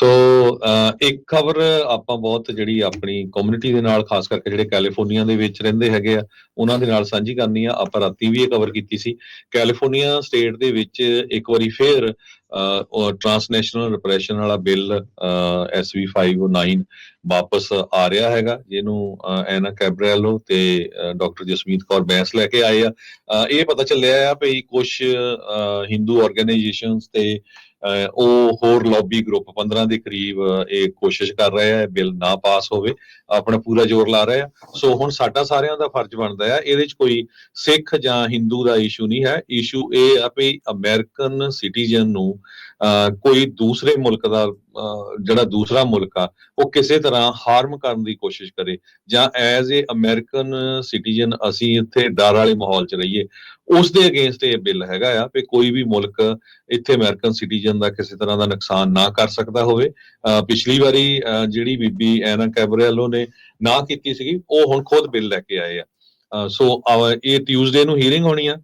ਸੋ ਇੱਕ ਖਬਰ ਆਪਾਂ ਬਹੁਤ ਜਿਹੜੀ ਆਪਣੀ ਕਮਿਊਨਿਟੀ ਦੇ ਨਾਲ, ਖਾਸ ਕਰਕੇ ਜਿਹੜੇ ਕੈਲੀਫੋਰਨੀਆ ਦੇ ਵਿੱਚ ਰਹਿੰਦੇ ਹੈਗੇ ਆ, ਉਹਨਾਂ ਦੇ ਨਾਲ ਸਾਂਝੀ ਕਰਨੀ ਆ। ਆਪਾਂ ਰਾਤੀ ਵੀ ਇਹ ਕਵਰ ਕੀਤੀ ਸੀ। ਕੈਲੀਫੋਰਨੀਆ ਸਟੇਟ ਦੇ ਵਿੱਚ ਇੱਕ ਵਾਰੀ ਫੇਰ ਟ੍ਰਾਂਸਨੈਸ਼ਨਲ ਰਿਪਰੈਸ਼ਨ ਵਾਲਾ ਬਿੱਲ SV 509 ਵਾਪਸ ਆ ਰਿਹਾ ਹੈਗਾ, ਜਿਹਨੂੰ ਐਨਾ ਕੈਬਰੈਲੋ ਤੇ ਡਾਕਟਰ ਜਸਮੀਤ ਕੌਰ ਬੈਂਸ ਲੈ ਕੇ ਆਏ ਆ। ਇਹ ਪਤਾ ਚੱਲਿਆ ਆ ਵੀ ਕੁਝ ਹਿੰਦੂ ਆਰਗੇਨਾਈਜੇਸ਼ਨਸ ਤੇ ਉਹ ਹੋਰ ਲੌਬੀ ਗਰੁੱਪ 15 ਦੇ ਕਰੀਬ ਇਹ ਕੋਸ਼ਿਸ਼ ਕਰ ਰਹੇ ਆ ਬਿੱਲ ਨਾ ਪਾਸ ਹੋਵੇ ਆਪਣਾ ਪੂਰਾ ਜ਼ੋਰ ਲਾ ਰਹੇ ਆ ਸੋ ਹੁਣ ਸਾਡਾ ਸਾਰਿਆਂ ਦਾ ਫਰਜ਼ ਬਣਦਾ ਆ ਇਹਦੇ ਵਿੱਚ ਕੋਈ ਸਿੱਖ ਜਾਂ ਹਿੰਦੂ ਦਾ ਇਸ਼ੂ ਨਹੀਂ ਹੈ। ਇਸ਼ੂ ਇਹ ਆ ਵੀ ਅਮਰੀਕਨ ਸਿਟੀਜ਼ਨ ਨੂੰ ਅਹ, ਕੋਈ ਦੂਸਰੇ ਮੁਲਕ ਦਾ ਅਹ, ਜਿਹੜਾ ਦੂਸਰਾ ਮੁਲਕ ਆ ਉਹ ਕਿਸੇ ਤਰ੍ਹਾਂ ਹਾਰਮ ਕਰਨ ਦੀ ਕੋਸ਼ਿਸ਼ ਕਰੇ। ਜਾਂ ਐਜ਼ ਏ ਅਮਰੀਕਨ ਸਿਟੀਜ਼ਨ ਅਸੀਂ ਇੱਥੇ ਡਰ ਵਾਲੇ ਮਾਹੌਲ 'ਚ ਰਹੀਏ। ਉਸ ਦੇ ਅਗੇਂਸਟ ਇਹ ਬਿੱਲ ਹੈਗਾ ਆ ਵੀ ਕੋਈ ਵੀ ਮੁਲਕ ਇੱਥੇ ਅਮਰੀਕਨ ਸਿਟੀਜ਼ਨ ਦਾ ਕਿਸੇ ਤਰ੍ਹਾਂ ਦਾ ਨੁਕਸਾਨ ਨਾ ਕਰ ਸਕਦਾ ਹੋਵੇ। ਪਿਛਲੀ ਵਾਰੀ ਜਿਹੜੀ ਬੀਬੀ ਐਨਾ ਕੈਬਰੇਲੋ ਨੇ ਨਾ ਕੀਤੀ ਸੀਗੀ ਉਹ ਹੁਣ ਖੁਦ ਬਿੱਲ ਲੈ ਕੇ ਆਏ ਆ। ਸੋ ਇਹ ਟਿਊਜ਼ਡੇ ਨੂੰ ਹੀਅਰਿੰਗ ਹੋਣੀ ਆ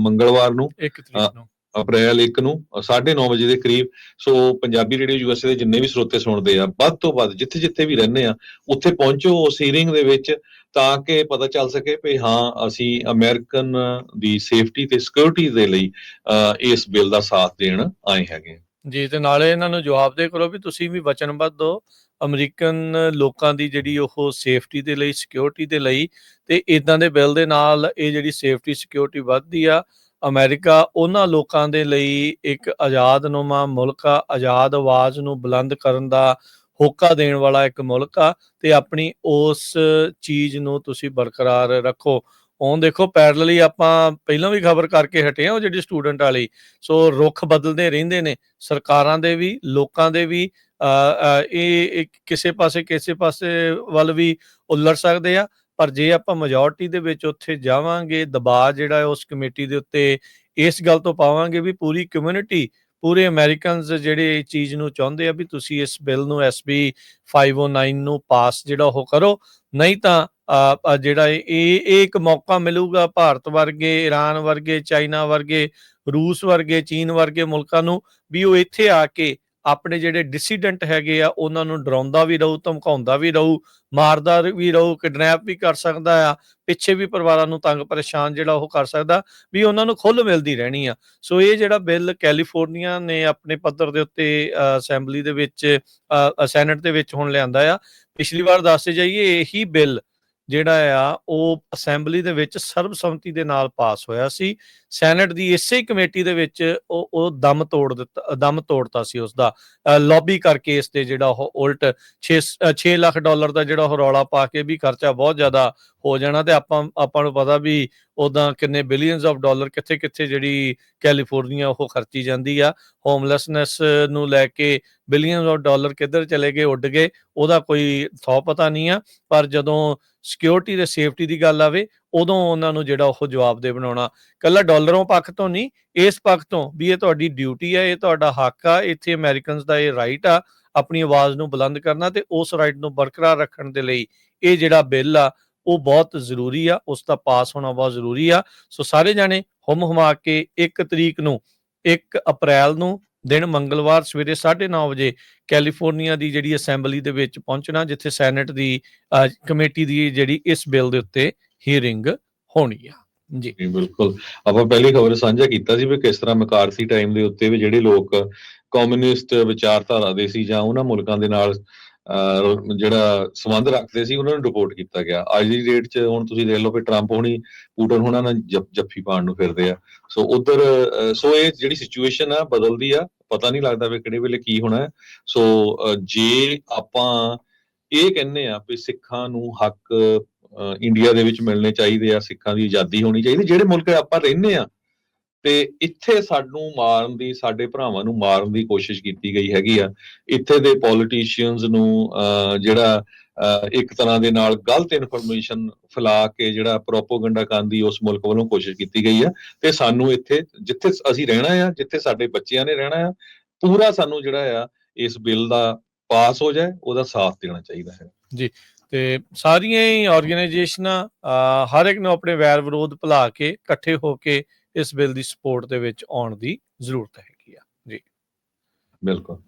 ਮੰਗਲਵਾਰ ਨੂੰ। ਇੱਕ ਤਰੀਕ ਨੂੰ। ਅਪ੍ਰੈਲ 1 ਨੂੰ 9:30 ਵਜੇ ਦੇ ਕਰੀਬ। ਸੋ ਪੰਜਾਬੀ ਰੇਡੀਓ ਯੂਐਸਏ ਦੇ ਜਿੰਨੇ ਵੀ ਸਰੋਤੇ ਸੁਣਦੇ ਆ ਵੱਧ ਤੋਂ ਵੱਧ ਜਿੱਥੇ ਜਿੱਥੇ ਵੀ ਰਹਿੰਦੇ ਆ ਉੱਥੇ ਪਹੁੰਚੋ ਉਸ ਹੀਰਿੰਗ ਦੇ ਵਿੱਚ ਤਾਂ ਕਿ ਪਤਾ ਚੱਲ ਸਕੇ ਵੀ ਹਾਂ ਅਸੀਂ ਅਮਰੀਕਨ ਦੀ ਸੇਫਟੀ ਤੇ ਸਿਕਿਉਰਿਟੀ ਦੇ ਲਈ ਅਹ, ਇਸ ਬਿੱਲ ਦਾ ਸਾਥ ਦੇਣ ਆਏ ਹੈਗੇ ਜੀ ਤੇ ਨਾਲੇ ਇਹਨਾਂ ਨੂੰ ਜਵਾਬ ਦੇ ਕਰੋ ਵੀ ਤੁਸੀਂ ਵੀ ਵਚਨਬੱਧ ਹੋ। ਅਮਰੀਕਨ ਲੋਕਾਂ ਦੀ ਜਿਹੜੀ ਉਹ ਸੇਫਟੀ ਦੇ ਲਈ ਸਿਕਿਉਰਿਟੀ ਦੇ ਲਈ ਤੇ ਇਦਾਂ ਦੇ ਬਿੱਲ ਦੇ ਨਾਲ ਇਹ ਜਿਹੜੀ ਸੇਫਟੀ ਸਿਕਿਉਰਿਟੀ ਵੱਧਦੀ ਆ ਅਮਰੀਕਾ ਉਹਨਾਂ ਲੋਕਾਂ ਦੇ ਲਈ ਇੱਕ ਆਜ਼ਾਦਨੁਮਾ ਮੁਲਕ ਆ ਆਜ਼ਾਦ ਆਵਾਜ਼ ਨੂੰ ਬੁਲੰਦ ਕਰਨ ਦਾ ਹੋਕਾ ਦੇਣ ਵਾਲਾ ਇੱਕ ਮੁਲਕ ਆ ਤੇ ਆਪਣੀ ਉਸ ਚੀਜ਼ ਨੂੰ ਤੁਸੀਂ ਬਰਕਰਾਰ ਰੱਖੋ। ਹੁਣ ਦੇਖੋ ਪੈਰਲਲੀ ਆਪਾਂ ਪਹਿਲਾਂ ਵੀ ਖਬਰ ਕਰਕੇ ਹਟੇ ਆ ਉਹ ਜਿਹੜੀ ਸਟੂਡੈਂਟ ਵਾਲੀ। ਸੋ ਰੁੱਖ ਬਦਲਦੇ ਰਹਿੰਦੇ ਨੇ, ਸਰਕਾਰਾਂ ਦੇ ਵੀ, ਲੋਕਾਂ ਦੇ ਵੀ ਇਹ ਕਿਸੇ ਪਾਸੇ ਕਿਸੇ ਪਾਸੇ ਵੱਲ ਵੀ ਉਲੜ ਸਕਦੇ ਆ। ਪਰ ਜੇ ਆਪਾਂ ਮੈਜੋਰਟੀ ਦੇ ਵਿੱਚ ਉੱਥੇ ਜਾਵਾਂਗੇ, ਦਬਾਅ ਜਿਹੜਾ ਹੈ ਉਸ ਕਮੇਟੀ ਦੇ ਉੱਤੇ ਇਸ ਗੱਲ ਤੋਂ ਪਾਵਾਂਗੇ ਵੀ ਪੂਰੀ ਕਮਿਊਨਿਟੀ ਪੂਰੇ ਅਮਰੀਕਨਸ ਜਿਹੜੇ ਇਹ ਚੀਜ਼ ਨੂੰ ਚਾਹੁੰਦੇ ਆ ਵੀ ਤੁਸੀਂ ਇਸ ਬਿੱਲ ਨੂੰ SB 509 ਨੂੰ ਪਾਸ ਜਿਹੜਾ ਉਹ ਕਰੋ, ਨਹੀਂ ਤਾਂ ਜਿਹੜਾ ਇਹ ਇਹ ਇੱਕ ਮੌਕਾ ਮਿਲੂਗਾ ਭਾਰਤ ਵਰਗੇ ਈਰਾਨ ਵਰਗੇ, ਚਾਈਨਾ ਵਰਗੇ, ਰੂਸ ਵਰਗੇ, ਚੀਨ ਵਰਗੇ ਮੁਲਕਾਂ ਨੂੰ ਵੀ ਉਹ ਇੱਥੇ ਆ ਕੇ ਆਪਣੇ ਜਿਹੜੇ ਡਿਸੀਡੈਂਟ ਹੈਗੇ ਆ, ਉਹਨਾਂ ਨੂੰ ਡਰਾਉਂਦਾ ਵੀ ਰਹੂ, ਧਮਕਾਉਂਦਾ ਵੀ ਰਹੂ, ਮਾਰਦਾ ਵੀ ਰਹੂ ਕਿਡਨੈਪ ਵੀ ਕਰ ਸਕਦਾ ਆ, ਪਿੱਛੇ ਵੀ ਪਰਿਵਾਰਾਂ ਨੂੰ ਤੰਗ ਪਰੇਸ਼ਾਨ ਜਿਹੜਾ ਉਹ ਕਰ ਸਕਦਾ, ਵੀ ਉਹਨਾਂ ਨੂੰ ਖੁੱਲ ਮਿਲਦੀ ਰਹਿਣੀ ਆ। ਸੋ ਇਹ ਜਿਹੜਾ ਬਿੱਲ ਕੈਲੀਫੋਰਨੀਆ ਨੇ ਆਪਣੇ ਪੱਧਰ ਦੇ ਉੱਤੇ ਅਸੈਂਬਲੀ ਦੇ ਵਿੱਚ ਸੈਨੇਟ ਦੇ ਵਿੱਚ ਹੁਣ ਲਿਆਂਦਾ ਆ, ਪਿਛਲੀ ਵਾਰ ਦੱਸਦੇ ਜਾਈਏ, ਇਹੀ ਬਿੱਲ ਜਿਹੜਾ ਆ, ਉਹ ਅਸੈਂਬਲੀ ਦੇ ਵਿੱਚ ਸਰਬਸੰਮਤੀ ਦੇ ਨਾਲ ਪਾਸ ਹੋਇਆ ਸੀ। ਸੈਨੇਟ ਦੀ ਇਸੇ ਕਮੇਟੀ ਦੇ ਵਿੱਚ ਉਹ ਉਹ ਦਮ ਤੋੜ ਦਿੱਤਾ, ਦਮ ਤੋੜਤਾ ਸੀ ਉਸ ਦਾ ਲੌਬੀ ਕਰਕੇ ਇਸ ਤੇ ਜਿਹੜਾ ਉਹ ਉਲਟ 6 6 ਲੱਖ ਡਾਲਰ ਦਾ ਜਿਹੜਾ ਉਹ ਰੌਲਾ ਪਾ ਕੇ ਵੀ ਖਰਚਾ ਬਹੁਤ ਜ਼ਿਆਦਾ ਹੋ ਜਾਣਾ ਤੇ ਆਪਾਂ ਆਪਾਂ ਨੂੰ ਪਤਾ ਵੀ ਉਦਾਂ ਕਿੰਨੇ ਬਿਲੀਅਨਸ ਆਫ ਡਾਲਰ ਕਿੱਥੇ ਕਿੱਥੇ ਜਿਹੜੀ ਕੈਲੀਫੋਰਨੀਆ ਉਹ ਖਰਚੀ ਜਾਂਦੀ ਆ। ਹੋਮਲੈਸਨੈਸ ਨੂੰ ਲੈ ਕੇ ਬਿਲੀਅਨਸ ਆਫ ਡਾਲਰ ਕਿੱਧਰ ਚਲੇ ਗਏ, ਉੱਡ ਗਏ, ਉਹਦਾ ਕੋਈ ਥੋ ਪਤਾ ਨਹੀਂ ਆ। ਪਰ ਜਦੋਂ ਸਿਕਿਉਰਿਟੀ ਤੇ ਸੇਫਟੀ ਦੀ ਗੱਲ ਆਵੇ ਉਦੋਂ ਉਹਨਾਂ ਨੂੰ ਜਿਹੜਾ ਉਹ ਜਵਾਬ ਦੇ ਬਣਾਉਣਾ, ਕੱਲਾ ਡਾਲਰੋਂ ਪੱਖ ਤੋਂ ਨਹੀਂ, ਇਸ ਪੱਖ ਤੋਂ ਵੀ ਇਹ ਤੁਹਾਡੀ ਡਿਊਟੀ ਹੈ ਇਹ ਤੁਹਾਡਾ ਹੱਕ ਆ, ਇੱਥੇ ਅਮਰੀਕਨਸ ਦਾ ਇਹ ਰਾਈਟ ਆ, ਆਪਣੀ ਆਵਾਜ਼ ਨੂੰ ਬੁਲੰਦ ਕਰਨਾ ਤੇ ਉਸ ਰਾਈਟ ਨੂੰ ਬਰਕਰਾਰ ਰੱਖਣ ਦੇ ਲਈ ਇਹ ਜਿਹੜਾ ਬਿੱਲ ਆ, ਉਹ ਬਹੁਤ ਜ਼ਰੂਰੀ ਆ, ਉਸ ਦਾ ਪਾਸ ਹੋਣਾ ਬਹੁਤ ਜ਼ਰੂਰੀ ਆ। ਸੋ ਸਾਰੇ ਜਾਣੇ ਹੁਮ ਹੁਮਾ ਕੇ 1 ਤਰੀਕ ਨੂੰ 1 ਅਪ੍ਰੈਲ ਨੂੰ, ਦਿਨ ਮੰਗਲਵਾਰ ਸਵੇਰੇ 9:30 ਵਜੇ ਕੈਲੀਫੋਰਨੀਆ ਦੀ ਜਿਹੜੀ ਅਸੈਂਬਲੀ ਦੇ ਵਿੱਚ ਪਹੁੰਚਣਾ, ਜਿੱਥੇ ਸੈਨੇਟ ਦੀ ਕਮੇਟੀ ਦੀ ਜਿਹੜੀ ਇਸ ਬਿੱਲ ਦੇ ਉੱਤੇ ਹੀਅਰਿੰਗ ਹੋਣੀ ਆ। ਜੀ। ਬਿਲਕੁਲ। ਆਪਾਂ ਪਹਿਲੀ ਖਬਰ ਸਾਂਝਾ ਕੀਤਾ ਸੀ ਵੀ ਕਿਸ ਤਰ੍ਹਾਂ ਮਕਾਰਥੀ ਟਾਈਮ ਦੇ ਉੱਤੇ ਵੀ ਜਿਹੜੇ ਲੋਕ ਕਮਿਊਨਿਸਟ ਵਿਚਾਰਧਾਰਾ ਦੇ ਸੀ ਜਾਂ ਉਹਨਾਂ ਮੁਲਕਾਂ ਦੇ ਨਾਲ ਜਿਹੜਾ ਸੰਬੰਧ ਰੱਖਦੇ ਸੀ, ਉਹਨਾਂ ਨੂੰ ਰਿਪੋਰਟ ਕੀਤਾ ਗਿਆ। ਅੱਜ ਦੀ ਡੇਟ 'ਚ ਹੁਣ ਤੁਸੀਂ ਦੇਖ ਲਓ ਕਿ ਟਰੰਪ ਹੁਣੀ ਪੂਟਨ ਹੋਣਾ ਨਾਲ ਜੱਫੀ ਪਾਉਣ ਨੂੰ ਫਿਰਦੇ ਆ। ਸੋ ਉਧਰ ਸੋ ਇਹ ਜਿਹੜੀ ਸਿਚੁਏਸ਼ਨ ਆ, ਬਦਲਦੀ ਆ, ਪਤਾ ਨਹੀਂ ਲੱਗਦਾ ਵੀ ਕਿਹੜੇ ਵੇਲੇ ਕੀ ਹੋਣਾ। ਸੋ ਜੇ ਆਪਾਂ ਇਹ ਕਹਿੰਦੇ ਆ ਵੀ ਸਿੱਖਾਂ ਨੂੰ ਹੱਕ ਇੰਡੀਆ ਦੇ ਵਿੱਚ ਮਿਲਣੇ ਚਾਹੀਦੇ ਆ, ਸਿੱਖਾਂ ਦੀ ਆਜ਼ਾਦੀ ਹੋਣੀ ਚਾਹੀਦੀ, ਜਿਹੜੇ ਮੁਲਕ ਆਪਾਂ ਰਹਿੰਦੇ ਆ। ਤੇ ਇੱਥੇ ਸਾਨੂੰ ਮਾਰਨ ਦੀ, ਸਾਡੇ ਭਰਾਵਾਂ ਨੂੰ ਮਾਰਨ ਦੀ ਕੋਸ਼ਿਸ਼ ਕੀਤੀ ਗਈ ਹੈਗੀ ਆ। ਇੱਥੇ ਦੇ ਪੋਲੀਟੀਸ਼ੀਅਨਸ ਨੂੰ ਜਿਹੜਾ ਇੱਕ ਤਰ੍ਹਾਂ ਦੇ ਨਾਲ ਗਲਤ ਇਨਫੋਰਮੇਸ਼ਨ ਫੈਲਾ ਕੇ ਜਿਹੜਾ ਪ੍ਰੋਪਗੈਂਡਾ ਕਰਨ ਦੀ ਉਸ ਮੁਲਕ ਵੱਲੋਂ ਕੋਸ਼ਿਸ਼ ਕੀਤੀ ਗਈ ਆ। ਤੇ ਸਾਨੂੰ ਇੱਥੇ, ਜਿੱਥੇ ਅਸੀਂ ਰਹਿਣਾ ਆ, ਜਿੱਥੇ ਸਾਡੇ ਬੱਚਿਆਂ ਨੇ ਰਹਿਣਾ ਆ, ਪੂਰਾ ਸਾਨੂੰ ਜਿਹੜਾ ਆ, ਇਸ ਬਿੱਲ ਦਾ ਪਾਸ ਹੋ ਜਾਏ, ਉਹਦਾ ਸਾਥ ਦੇਣਾ ਚਾਹੀਦਾ ਹੈ। ਤੇ ਸਾਰੀਆਂ ਹੀ ਆਰਗੇਨਾਈਜੇਸ਼ਨਾਂ ਅਹ, ਹਰ ਇੱਕ ਨੂੰ ਆਪਣੇ ਵੈਰ ਵਿਰੋਧ ਭੁਲਾ ਕੇ ਇਕੱਠੇ ਹੋ ਕੇ ਇਸ ਬਿੱਲ ਦੀ ਸਪੋਰਟ ਦੇ ਵਿੱਚ ਆਉਣ ਦੀ ਜ਼ਰੂਰਤ ਹੈਗੀ ਆ। ਜੀ। ਬਿਲਕੁਲ।